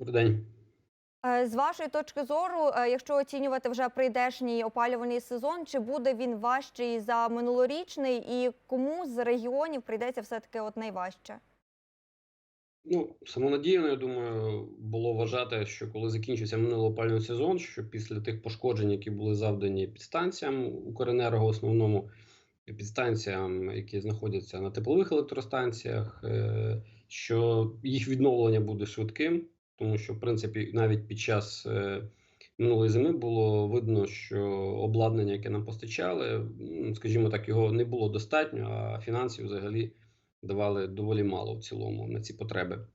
Добрий день. Е, З вашої точки зору, е, якщо оцінювати вже прийдешній опалювальний сезон, чи буде він важчий за минулорічний, і кому з регіонів прийдеться все таки от найважче? Ну, самонадіяно, я думаю, було вважати, що коли закінчився минулий опалювальний сезон, що після тих пошкоджень, які були завдані підстанціям Укренерго, в основному підстанціям, які знаходяться на теплових електростанціях, е, що їх відновлення буде швидким, тому що, в принципі, навіть під час е, минулої зими було видно, що обладнання, яке нам постачали, скажімо так, його не було достатньо, а фінансів взагалі давали доволі мало в цілому на ці потреби.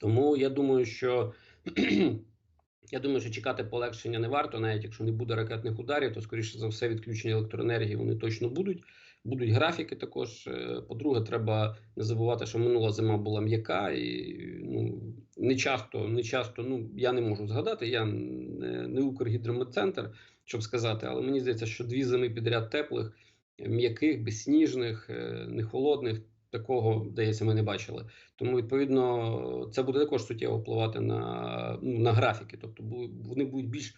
Тому я думаю, що я думаю, що чекати полегшення не варто, навіть якщо не буде ракетних ударів, то скоріше за все відключення електроенергії вони точно будуть. Будуть графіки також. Е, По-друге, треба не забувати, що минула зима була м'яка, і ну не часто, не часто. Ну я не можу згадати. Я не, не Укргідрометцентр, щоб сказати, але мені здається, що дві зими підряд теплих, м'яких, безсніжних, е, не холодних. Такого, здається, ми не бачили. Тому, відповідно, це буде також суттєво впливати на ну, на графіки. Тобто, вони будуть більш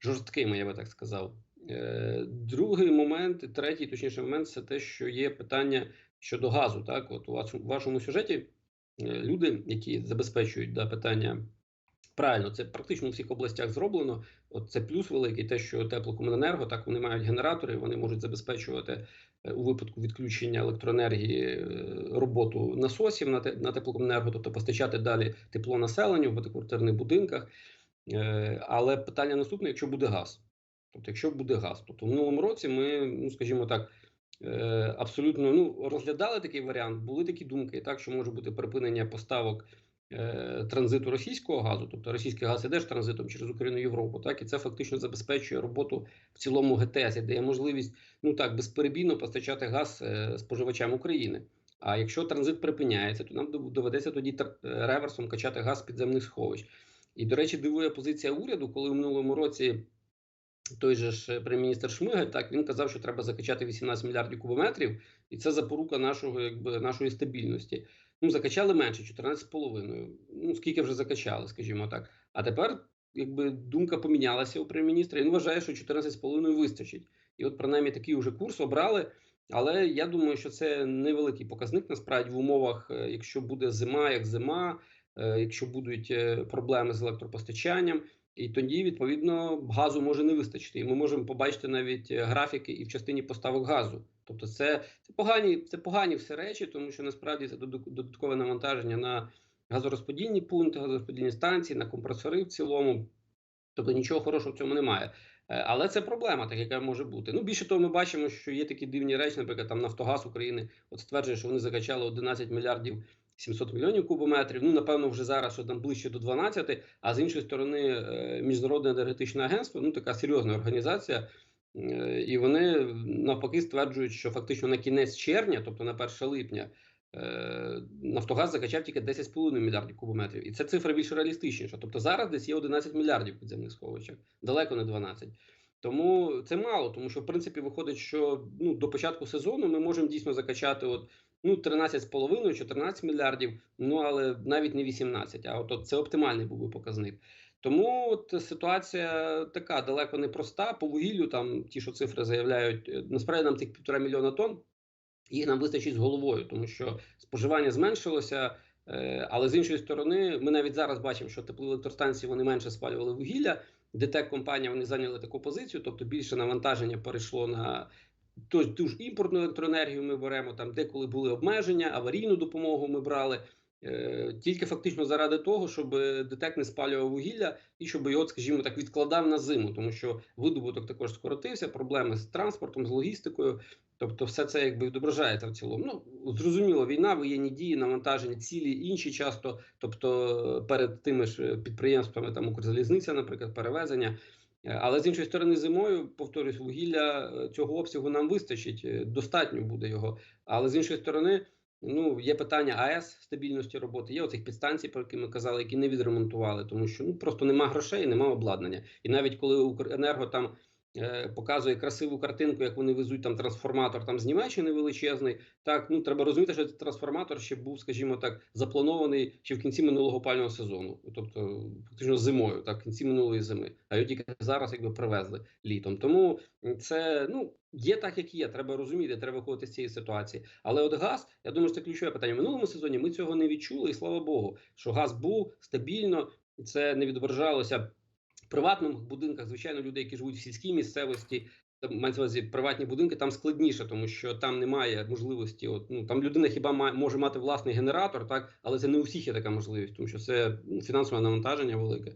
жорсткими, я би так сказав. Е, Другий момент, третій, точніше, момент це те, що є питання щодо газу. Так, от у вашому, вашому сюжеті е, люди, які забезпечують да, питання. Правильно, це практично у всіх областях зроблено. От це плюс великий, те, що теплокомуненерго, так вони мають генератори, вони можуть забезпечувати е, у випадку відключення електроенергії роботу насосів на те на теплокомуненерго, тобто постачати далі тепло населенню в багатоквартирних будинках. Але питання наступне: якщо буде газ, тобто, якщо буде газ, тобто в минулому році ми, ну скажімо так. е, Абсолютно ну розглядали такий варіант, були такі думки, так що може бути припинення поставок е, транзиту російського газу, тобто російський газ іде ж транзитом через Україну Європу, так і це фактично забезпечує роботу в цілому ГТС, і дає можливість ну так безперебійно постачати газ е, споживачам України. А якщо транзит припиняється, то нам доведеться тоді реверсом качати газ з підземних сховищ. І, до речі, дивує позиція уряду, коли в минулому році той же ж е, прем'єр-міністр Шмигаль, так він казав, що треба закачати 18 мільярдів кубометрів, і це запорука нашого, якби нашої стабільності. Ну, закачали менше 14,5. Ну, скільки вже закачали, скажімо так. А тепер, якби думка помінялася у прем'єр-міністра, він вважає, що 14,5 вистачить. І от принаймні такий уже курс обрали. Але я думаю, що це невеликий показник насправді в умовах, е, якщо буде зима, як зима, е, якщо будуть проблеми з електропостачанням. І тоді, відповідно, газу може не вистачити. І ми можемо побачити навіть е, графіки і в частині поставок газу. Тобто, це, це погані, це погані все речі, тому що насправді це додаткове навантаження на газорозподільні пункти, газорозподільні станції, на компресори в цілому. Тобто нічого хорошого в цьому немає. Е, Але це проблема, так яка може бути. Ну більше того, ми бачимо, що є такі дивні речі, наприклад, там Нафтогаз України от стверджує, що вони закачали 11 мільярдів 700 мільйонів кубометрів. Ну напевно, вже зараз що там ближче до 12, А з іншої сторони, е, міжнародне енергетичне агентство, ну така серйозна організація. е, І вони навпаки стверджують, що фактично на кінець червня, тобто на 1 липня, е, Нафтогаз закачав тільки 10,5 мільярдів кубометрів, і ця цифра більш реалістичніша. Тобто зараз десь є 11 мільярдів підземних сховищах, далеко не 12. Тому це мало, тому що в принципі виходить, що ну до початку сезону ми можемо дійсно закачати от ну 13,5 14 мільярдів. Ну але навіть не 18, А от, от це оптимальний був би показник. Тому от ситуація така далеко не проста. По вугіллю там ті, що цифри заявляють, е, насправді нам цих півтора мільйона тонн. Їх нам вистачить з головою, тому що споживання зменшилося. е, Але з іншої сторони, ми навіть зараз бачимо, що теплоелектростанції вони менше спалювали вугілля. ДТЕК компанія вони зайняли таку позицію, тобто більше навантаження перейшло на ту, ту ж імпортну електроенергію. Ми беремо там, деколи були обмеження, аварійну допомогу ми брали. Е, тільки фактично заради того, щоб ДТЕК не спалював вугілля і щоб його, скажімо так, відкладав на зиму, тому що видобуток також скоротився, проблеми з транспортом, з логістикою. Тобто, все це якби відображається в цілому. Ну зрозуміло, війна, воєнні дії, навантаження, цілі інші часто, тобто перед тими ж підприємствами, там Укрзалізниця, наприклад, перевезення. Е, Але з іншої сторони, зимою повторюсь, вугілля е, цього обсягу нам вистачить, е, достатньо буде його. Але з іншої сторони, ну є питання АЕС стабільності роботи. Є оцих підстанцій, про які ми казали, які не відремонтували, тому що ну просто нема грошей, нема обладнання. І навіть коли Укренерго там показує красиву картинку, як вони везуть там трансформатор там з Німеччини величезний. Так, ну треба розуміти, що цей трансформатор ще був, скажімо так, запланований ще в кінці минулого опалювального сезону, тобто фактично зимою, так, в кінці минулої зими. А його тільки зараз якби привезли літом. Тому це ну є так, як є. Треба розуміти, треба виходити з цієї ситуації. Але от газ, я думаю, що це ключове питання. В минулому сезоні ми цього не відчули, і слава Богу, що газ був стабільно, це не відображалося в приватних будинках. Звичайно, люди, які живуть в сільській місцевості. Мається увазі приватні будинки, там складніше, тому що там немає можливості. От ну там людина хіба має може мати власний генератор, так але це не у всіх є така можливість, тому що це фінансове навантаження велике.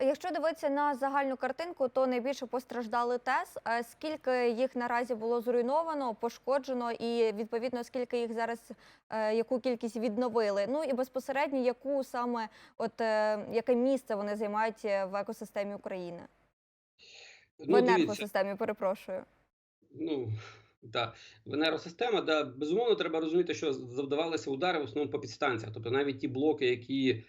Якщо дивитися на загальну картинку, то найбільше постраждали ТЕС. Е, Скільки їх наразі було зруйновано, пошкоджено, і відповідно скільки їх зараз, е, яку кількість відновили? Ну і безпосередньо яку саме, от е, яке місце вони займають в екосистемі України? Ну, енергосистемі, перепрошую. ну так, в енергосистема, да, безумовно, треба розуміти, що завдавалися удари в основному по підстанціях. Тобто навіть ті блоки, які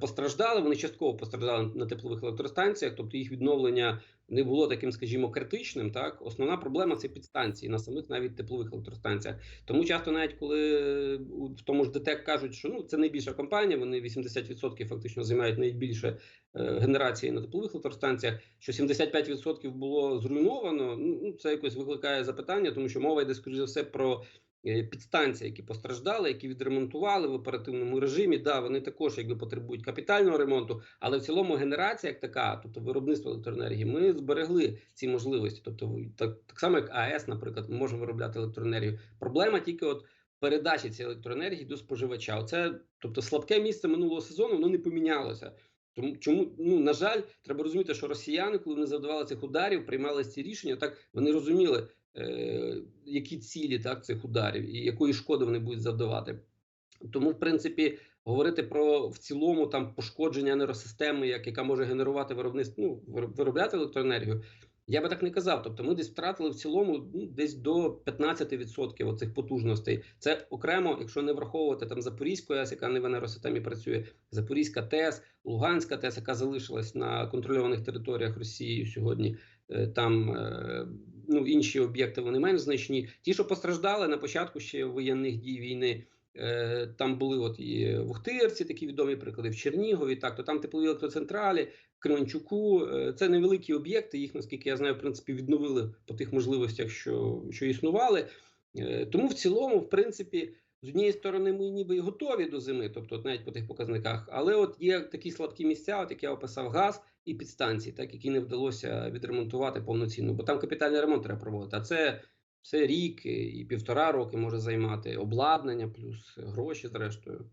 постраждали, вони частково постраждали на теплових електростанціях, тобто їх відновлення не було таким, скажімо, критичним. Так, основна проблема це підстанції на самих навіть теплових електростанціях. Тому часто, навіть коли е, в тому ж ДТЕК кажуть, що ну це найбільша компанія, вони 80% фактично займають найбільше е, генерації на теплових електростанціях, що 75% було зруйновано. Ну це якось викликає запитання, тому що мова йде скоріш за все про. Е, Підстанції, які постраждали, які відремонтували в оперативному режимі, да, вони також якби потребують капітального ремонту, але в цілому генерація як така, тобто виробництво електроенергії, ми зберегли ці можливості. Тобто, так, так само як АЕС, наприклад, ми можемо виробляти електроенергію. Проблема тільки от передачі цієї електроенергії до споживача. Це тобто слабке місце минулого сезону, воно не помінялося. Тому чому ну на жаль, треба розуміти, що росіяни, коли вони завдавали цих ударів, приймали ці рішення. Так вони розуміли, які цілі так цих ударів і якої шкоди вони будуть завдавати. Тому, в принципі, говорити про в цілому там пошкодження енергосистеми, як яка може генерувати виробництво, ну виробляти електроенергію. Я би так не казав. Тобто, ми десь втратили в цілому ну, десь до 15% оцих потужностей. Це окремо, якщо не враховувати там Запорізьку АЕС, яка не в енергосистемі працює, Запорізька ТЕС, Луганська ТЕС, яка залишилась на контрольованих територіях Росією сьогодні. Е, Там е, ну інші об'єкти вони менш значні. Ті, що постраждали на початку ще воєнних дій війни. е, Там були от і в Ухтирці такі відомі приклади в Чернігові. Так то там теплові електроцентралі, в Кременчуку. Е, Це невеликі об'єкти. Їх, наскільки я знаю, в принципі відновили по тих можливостях, що, що існували. Е, Тому в цілому, в принципі, з однієї сторони, ми ніби готові до зими, тобто навіть по тих показниках, але от є такі слабкі місця, от як я описав газ і підстанції, так які не вдалося відремонтувати повноцінно, бо там капітальний ремонт треба проводити. А це все рік і півтора роки може займати обладнання, плюс гроші, зрештою.